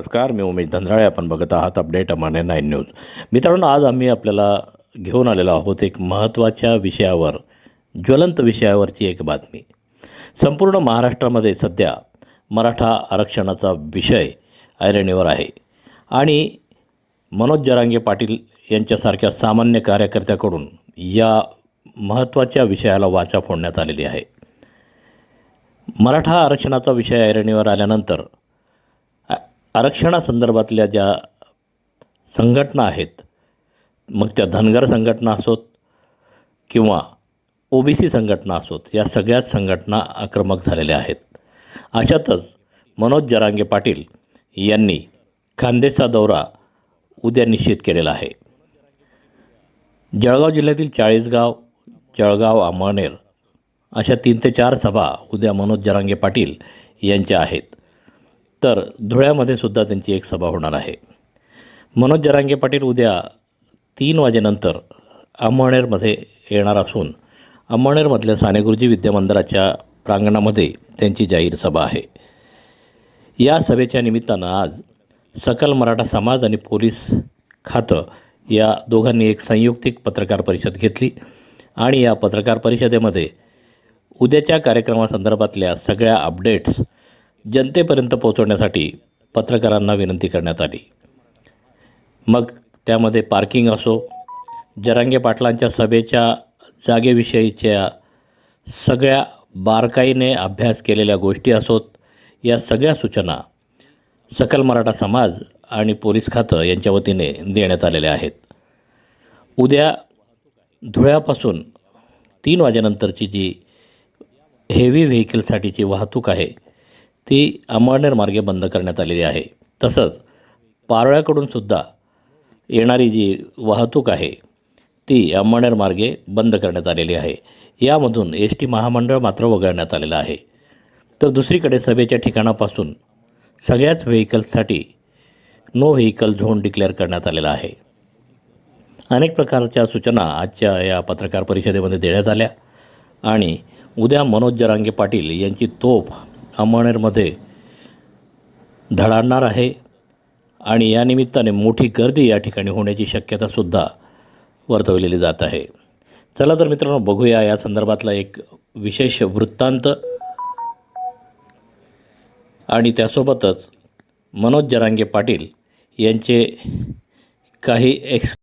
नमस्कार मी उमेश धंद्राळे आपण बघत आहात अपडेट अमाने नाईन न्यूज. मित्रांनो आज आम्ही आपल्याला घेऊन आलेलो आहोत एक महत्त्वाच्या विषयावर ज्वलंत विषयावरची एक बातमी. संपूर्ण महाराष्ट्रामध्ये सध्या मराठा आरक्षणाचा विषय ऐरणीवर आहे. आणि मनोज जरांगे पाटील यांच्यासारख्या सामान्य कार्यकर्त्याकडून या महत्त्वाच्या विषयाला वाचा फोडण्यात आलेली आहे. मराठा आरक्षणाचा विषय ऐरणीवर आल्यानंतर आरक्षणासंदर्भातल्या ज्या संघटना आहेत मग त्या धनगर संघटना असोत किंवा ओ बी सी संघटना असोत या सगळ्याच संघटना आक्रमक झालेल्या आहेत. अशातच मनोज जरांगे पाटील यांनी खानदेशचा दौरा उद्या निश्चित केलेला आहे. जळगाव जिल्ह्यातील चाळीसगाव जळगाव आमळनेर अशा तीन ते चार सभा उद्या मनोज जरांगे पाटील यांच्या आहेत. तर धुळ्यामध्ये सुद्धा त्यांची एक सभा होणार आहे. मनोज जरांगे पाटील उद्या तीन वाजेनंतर अंमळनेरमध्ये येणार असून अंमळनेरमधल्या साने गुरुजी विद्यामंदिराच्या प्रांगणामध्ये त्यांची जाहीर सभा आहे. या सभेच्या निमित्तानं आज सकल मराठा समाज आणि पोलीस खातं या दोघांनी एक संयुक्तिक पत्रकार परिषद घेतली आणि या पत्रकार परिषदेमध्ये उद्याच्या कार्यक्रमासंदर्भातल्या सगळ्या अपडेट्स जनतेपर्यंत पोहोचवण्यासाठी पत्रकारांना विनंती करण्यात आली. मग त्यामध्ये पार्किंग असो जरांगे पाटलांच्या सभेच्या जागेविषयीच्या सगळ्या बारकाईने अभ्यास केलेल्या गोष्टी असोत या सगळ्या सूचना सकल मराठा समाज आणि पोलीस खातं यांच्या वतीने देण्यात आलेल्या आहेत. उद्या धुळ्यापासून तीन वाजेनंतरची जी हेवी व्हेकलसाठीची वाहतूक आहे ती अमळनेर मार्गे बंद करण्यात आलेली आहे. तसंच पारोळ्याकडून सुद्धा येणारी जी वाहतूक आहे ती अंमळनेर मार्गे बंद करण्यात आलेली आहे. यामधून एस टी महामंडळ मात्र वगळण्यात आलेलं आहे. तर दुसरीकडे सभेच्या ठिकाणापासून सगळ्याच व्हेकल्ससाठी नो व्हेकल झोन डिक्लेअर करण्यात आलेला आहे. अनेक प्रकारच्या सूचना आजच्या या पत्रकार परिषदेमध्ये देण्यात आल्या आणि उद्या मनोज जरांगे पाटील यांची तोफ अमळनेरमध्ये धडाडणार आहे आणि या निमित्ताने मोठी गर्दी या ठिकाणी होण्याची शक्यतासुद्धा वर्तवलेली जात आहे. चला तर मित्रांनो बघूया या संदर्भातला एक विशेष वृत्तांत. आणि त्यासोबतच मनोज जरांगे पाटील यांचे काही एक्स